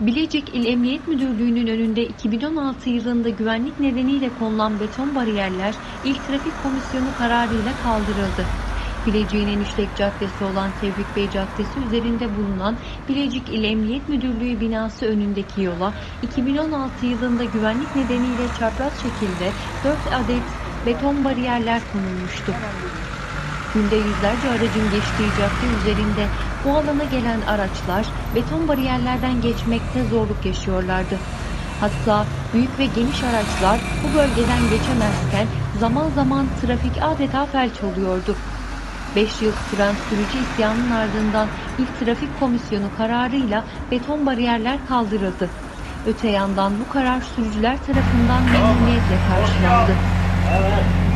Bilecik İl Emniyet Müdürlüğü'nün önünde 2016 yılında güvenlik nedeniyle konulan beton bariyerler İl Trafik Komisyonu kararıyla kaldırıldı. Bilecik'in en işlek caddesi olan Tevfik Bey Caddesi üzerinde bulunan Bilecik İl Emniyet Müdürlüğü binası önündeki yola 2016 yılında güvenlik nedeniyle çapraz şekilde 4 adet beton bariyerler konulmuştu. Günde yüzlerce aracın geçtiği cadde üzerinde bu alana gelen araçlar beton bariyerlerden geçmekte zorluk yaşıyorlardı. Hatta büyük ve geniş araçlar bu bölgeden geçemezken zaman zaman trafik adeta felç oluyordu. 5 yıl süren sürücü isyanının ardından İl Trafik Komisyonu kararıyla beton bariyerler kaldırıldı. Öte yandan bu karar sürücüler tarafından memnuniyetle karşılandı. Geriye